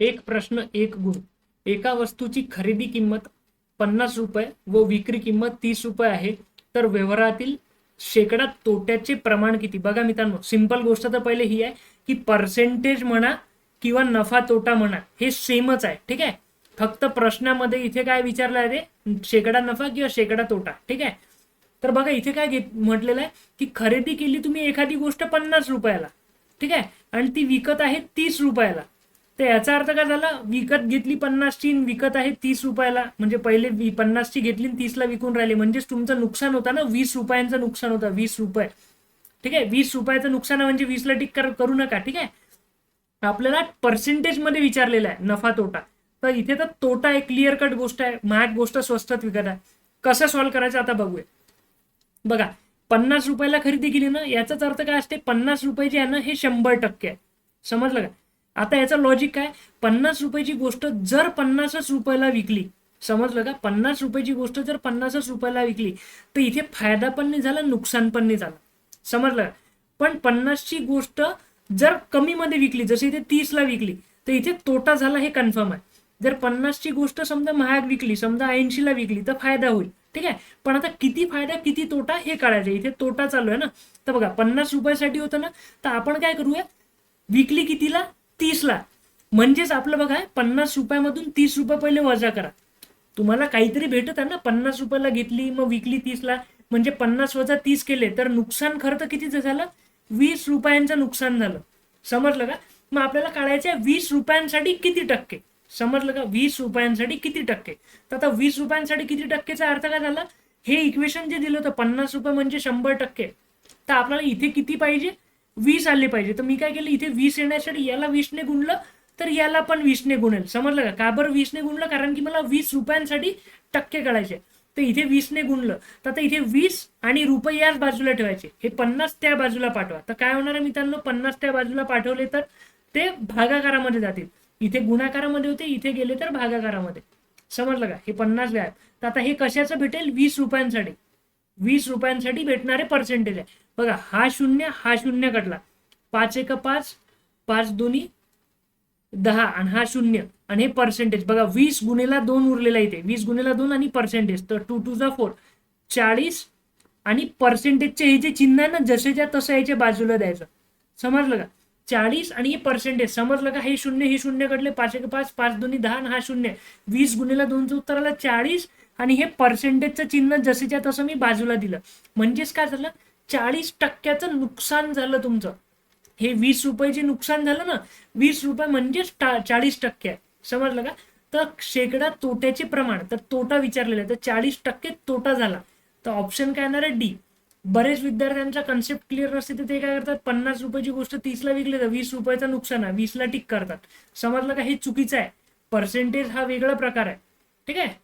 एक प्रश्न एक गुण. एका वस्तूची खरेदी किंमत पन्नास रुपये व विक्री किंमत तीस रुपये आहे. तर व्यवहारातील शेकडा तोट्याचे प्रमाण किती? बघा मित्रांनो सिंपल गोष्ट तर पहिले ही आहे की पर्सेंटेज म्हणा किंवा नफा तोटा म्हणा हे सेमच आहे. ठीक आहे? फक्त प्रश्नामध्ये इथे काय विचारलं आहे ते शेकडा नफा किंवा शेकडा तोटा. ठीक आहे? तर बघा इथे काय घेत म्हटलेलं आहे की खरेदी केली तुम्ही एखादी गोष्ट पन्नास रुपयाला. ठीक आहे? आणि ती विकत आहे तीस रुपयाला. तर याचा अर्थ काय झाला? विकत घेतली पन्नासची विकत आहे तीस रुपयाला. म्हणजे पहिले पन्नासची घेतली आणि तीसला विकून राहिली. म्हणजेच तुमचं नुकसान होता ना? वीस रुपयांचं नुकसान होतं. वीस रुपये. ठीक आहे? वीस रुपयाचं नुकसान म्हणजे वीसला टिक करू नका. ठीक आहे? आपल्याला पर्सेंटेजमध्ये विचारलेला आहे. नफा तोटा. तर इथे तर तोटा एक क्लिअर कट गोष्ट आहे. महाग गोष्ट स्वस्तात विकत आहे. कसं सॉल्व्ह करायचं आता बघूया. बघा पन्नास रुपयाला खरेदी केली ना? याचाच अर्थ काय असते? पन्नास रुपये जे आहे ना हे शंभर टक्के आहे. समजलं का? आता याचं लॉजिक काय? पन्नास रुपयाची गोष्ट जर पन्नासच रुपयाला विकली समजलं का? पन्नास रुपयाची गोष्ट जर पन्नासच रुपयाला विकली तर इथे फायदा पण नाही झाला नुकसान पण नाही झालं. समजलं? पण पन्नासची गोष्ट जर कमी मध्ये विकली जसं इथे तीसला विकली तर इथे तोटा झाला हे कन्फर्म आहे. जर पन्नासची गोष्ट समजा महाग विकली समजा ऐंशीला विकली तर फायदा होईल. ठीक आहे? पण आता किती फायदा किती तोटा हे काढायचं इथे तोटा चालू आहे ना? तर बघा पन्नास रुपयासाठी होतं ना? तर आपण काय करूया? विकली कितीला? तीसला. म्हणजेच आपलं बघा पन्नास रुपयामधून तीस रुपये पहिले वजा करा. तुम्हाला काहीतरी भेटत आहे ना पन्नास रुपयाला घेतली मग विकली तीसला. म्हणजे पन्नास वजा तीस केले तर नुकसान खरं तर कितीचं झालं? वीस रुपयांचं नुकसान झालं. समजलं का? मग आपल्याला काढायचं आहे वीस रुपयांसाठी किती टक्के? समजलं का? वीस रुपयांसाठी किती टक्के? तर आता वीस रुपयांसाठी किती टक्केचा अर्थ काय झाला? हे इक्वेशन जे दिलं होतं पन्नास रुपये म्हणजे शंभर टक्के. तर आपल्याला इथे किती पाहिजे? वीस आले पाहिजे. तर मी काय केलं इथे वीस येण्यासाठी याला वीसने गुणलं तर याला पण वीसने गुणेल. समजलं का? का बरं वीसने गुणलं? कारण की मला वीस रुपयांसाठी टक्के कळायचे तर इथे वीसने गुणलं. तर आता इथे वीस आणि रुपये याच बाजूला ठेवायचे. हे पन्नास त्या बाजूला पाठवा. तर काय होणार आहे मित्रांनो? पन्नास त्या बाजूला पाठवले तर ते भागाकारामध्ये जातील. इथे गुणाकारामध्ये होते इथे गेले तर भागाकारामध्ये. समजलं का? हे पन्नास गायब तर आता हे कशाचं भेटेल? वीस रुपयांसाठी. वीस रुपयांसाठी भेटणारे पर्सेंटेज आहे. बघा हा शून्य हा शून्य कटला. पाच एक पाच पाच दोन्ही दहा आणि हा शून्य आणि हे पर्सेंटेज बघा वीस गुणेला दोन उरलेला इथे. वीस गुणेला दोन आणि पर्सेंटेज तर टू टू जा फोर चाळीस आणि पर्सेंटेजचे हे जे चिन्ह आहे ना जसेच्या तसं याच्या बाजूला द्यायचं. समजलं का? चाळीस आणि हे पर्सेंटेज समजलं का? हे शून्य हे शून्य कडले पाच एक पाच पाच दोन्ही दहा आणि हा शून्य. वीस गुणेला दोनचं उत्तर आलं चाळीस आणि हे पर्सेंटेजचं चिन्ह जसेच्या तसं मी बाजूला दिलं. म्हणजेच काय झालं? चाळीस टक्क्याचं नुकसान झालं तुमचं. हे वीस रुपयाचे नुकसान झालं ना वीस रुपये म्हणजेच चाळीस टक्के. आहे समजलं का? तर शेकडा तोट्याचे प्रमाण. तर तोटा विचारलेला आहे. तर चाळीस टक्के तोटा झाला. तर ऑप्शन काय येणार आहे? डी बरेच विद्यार्थ्यांचा कन्सेप्ट क्लिअर नसते तर ते काय करतात? पन्नास रुपयाची गोष्ट तीसला विकली तर वीस रुपयाचं नुकसान आहे. वीसला टिक करतात. समजलं का? हे चुकीचं आहे. पर्सेंटेज हा वेगळा प्रकार आहे. ठीक आहे?